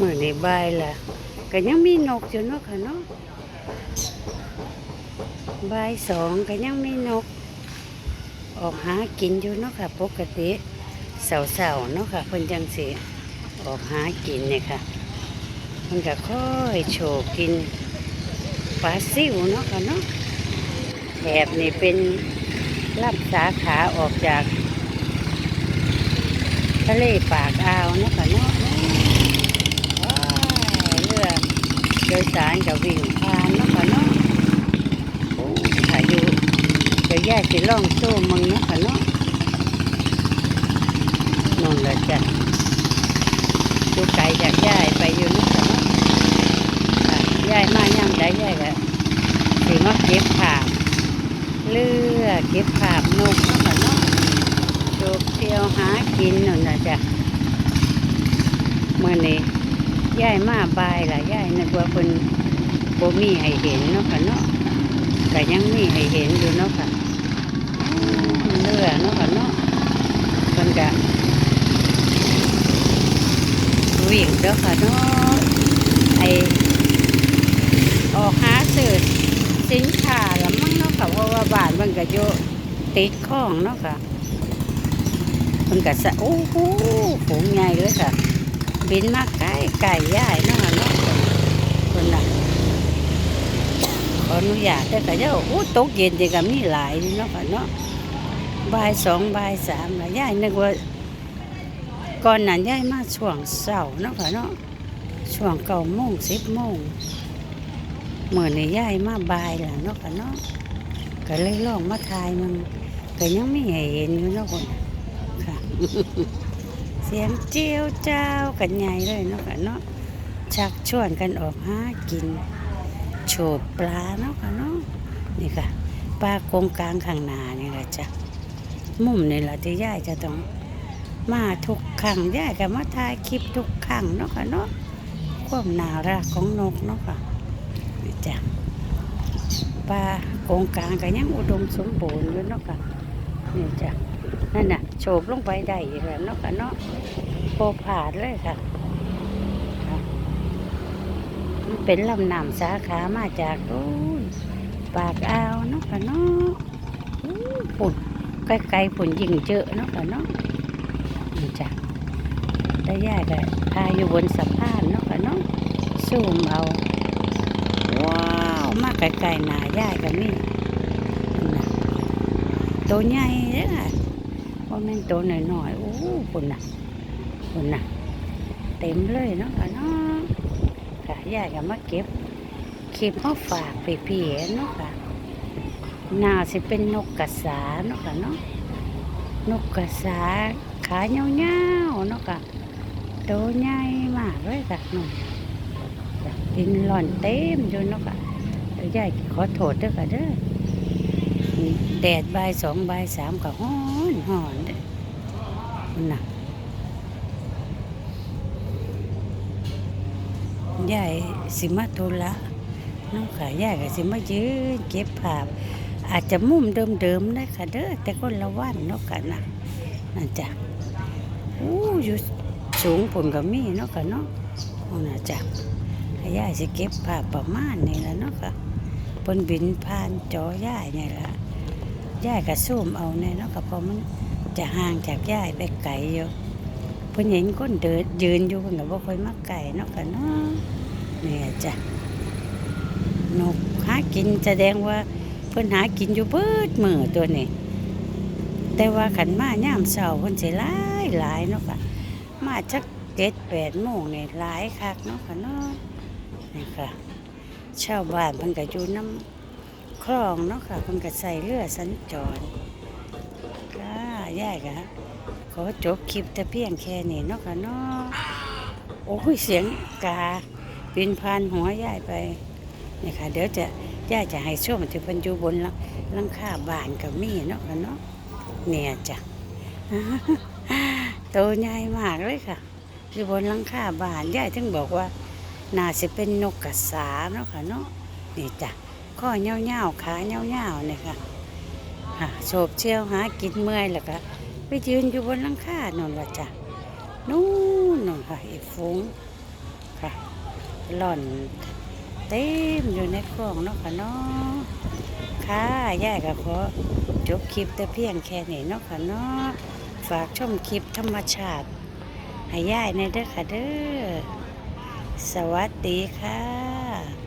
มือนี่บายละก็ยังมีนกอยู่เนาะค่ะเนาะบสองก็ยังมีนก ออกหากินอยู่เนาะค่ะ ปกติเสาๆเนาะค่ะเพิ่นจังสิออกหากินเนี่ยค่ะมันก็ค่อยโฉบกินปลาซิวเนาะค่ะเนาะแถบนี่เป็นลับสาขาออกจากทะเลปากอ่าวเนาะค่ะเนาะ โดยสารกับวิ่งผ่านเนาะค่ะเนาะโอ้ถ่ายอยู่เดี๋ยวย่าสิล่องโซ่มึงนะค่ะเนาะนอนเละจ้ะดูไกลจากย่ายไปอยู่นะค่ะเนาะย่ายมาย่ำได้ย่ายก็สิมาเก็บภาพเรือกเก็บภาพนกเนะค่ะเนาะดูเที่ยวหากินนั่นนะจ๊ะเมื่อนี้ ย่ายมาบายล่ะย่ายนึกว่าเป็นบ่มีให้เห็นเนาะค่ะเนาะแต่ยังมีให้เห็นอยู่เนาะค่ะเรือเนาะค่ะเนาะเพิ่นก็วิ่งเด้อค่ะเนาะไอออกหาซื้อสินค้าละมั้งเนาะค่ะเพราะว่าบ้านมันก็อยู่ติดคลองเนาะค่ะมันก็สะโอ้โหฝูงใหญ่เลยค่ะ บินมาไก่ไก่ย่ายนาะเนาะคนน่ะขออนุญาตได้อค่ะเจ้าโอ้ตกเย็นดีก็มีหลายนี่เนาะค่ะเนาะบ่ายสองบ่ายสามละย่ายนึกว่าก่อนนั้นย่ายมาช่วงเช้าเนาะค่ะเนาะช่วงเก้าโมงสิบโมงเหมื่อในย่ายมาบ่ายล่ะเนาะค่ะเนาะก็เลยลองมาทายมันก็ยังไม่เห็นอยู่เนาะคนค่ะ สียงเจียวเจ้ากันใหญ่เลยเนาะค่ะเนาะชักชวนกันออกหากิน โฉบปลาเนาะค่ะเนาะนี่ค่ะปลาโกงกลางข้างหน้านี่แหละจ้ะมุมนี่แหละที่ย่ายจะต้องมาทุกครั้งย่ายก็มาถ่ายคลิปทุกครั้งเนาะค่ะเนาะความน่ารักของนกเนาะค่ะนี่จ้ะปลาโกงกลางก็ยังอุดมสมบูรณ์อยู่เนาะค่ะนี่จ้ะ นั่นน่ะโฉบลงไปได้อีกแล้วเนาะค่ะเนาะโปผาดเลยค่ะค่ะมันเป็นลำน้ำสาขามาจากนู้นปากอ่าวเนาะค่ะเนาะอู้ฝุ่นไกลๆฝุ่นยิ่งเจอะเนาะค่ะเนาะนี่จ้ะได้ย่ายก็พาอยู่บนสะพานเนาะค่ะเนาะซูมเอาว้าวมาไกลๆหนาย่ายก็มีนั่นน่ะตัวใหญ่เลยค่ะว่า แม่นตัวหน่อยๆโอ้คนน่ะคนน่ะ เต็มเลยเนาะค่ะเนาะค่ะยายก็มาเก็บคลิปมาฝากพี่ๆเนาะค่ะน่าสิเป็นนกกระสาเนาะค่ะเนาะนกกระสาขาเงาๆเนาะค่ะตัวใหญ่มากเลยค่ะหนุ่นดินหล่อนเต็มอยู่เนาะค่ะยายขอโทษด้วยค่ะเด้อแดดใบสองใบสามก็ฮ้อน ฮ้อนเด้อนั่นน่ะยายสิมาทุละน้องขายายก็สิมายืนเก็บภาพ อาจจะมุมเดิมๆได้ค่ะเด้อแต่คนละวันเนาะกันนะนั่นจ้ะอู้อยู่สูงผลก็มีเนาะค่ะเนาะนั่นะจ้ะยายสิเก็บภาพประมาณนี้ละเนาะค่ะเพิ่นบินผ่านจอย่ายนี่ละ ย่ายก็ซูมเอาแน่เนาะก็เพราะมันจะห่างจากย่ายไปไกลอยู่เพิ่นเห็นคนเดินยืนอยู่เพิ่นก็บ่ค่อยมาไกลเนาะก็เนาะเนี่ยจ้ะนกหากินแสดงว่าเพิ่นหากินอยู่เบิดมือตัวนี้แต่ว่าขันมายามเช้าเพิ่นสิหลายหลายเนาะค่ะมาจัก7 8โมงนี่หลายคักเนาะค่ะเนาะนี่ค่ะชาวบ้านเพิ่นก็อยู่น้ำ คลองเนาะค่ะคนก็ใส่เรือสัญจรค่ะย่ายค่ะขอจบคลิปแต่เพียงแค่นี้เนาะค่ะเนาะโอ้ยเสียงกาบินผ่านหัวย่ายไปนี่ค่ะเดี๋ยวจะย่าจะให้ชมที่เพิ่นอยู่บนลังหลังคาบ้านกับมีเนาะค่ะเนาะเนี่ยจ้ะโตใหญ่มากเลยค่ะ อยู่บนลังคาบ้านย่ายถึงบอกว่าน่าจะเป็นนกกระสาเนาะค่ะเนาะนี่จ้ะ ข้อเงี้ยวเงาๆขาเงี้ยวเงาๆเนี่ยค่ะโฉบเชี่ยวหากินเมื่อยแล้วก็ไปยืนอยู่บนหลังคาน่นละจ้ะนู่นนู่นค่ะอีกฝูงค่ะหล่อนเต็มอยู่ในคลองเนาะค่ะเนาะค่ะย่ายก็ขอจบคลิปแต่เพียงแค่นี้เนาะค่ะเนาะฝากชมคลิปธรรมชาติให้ย่ายในเด้อค่ะเด้อสวัสดีค่ะ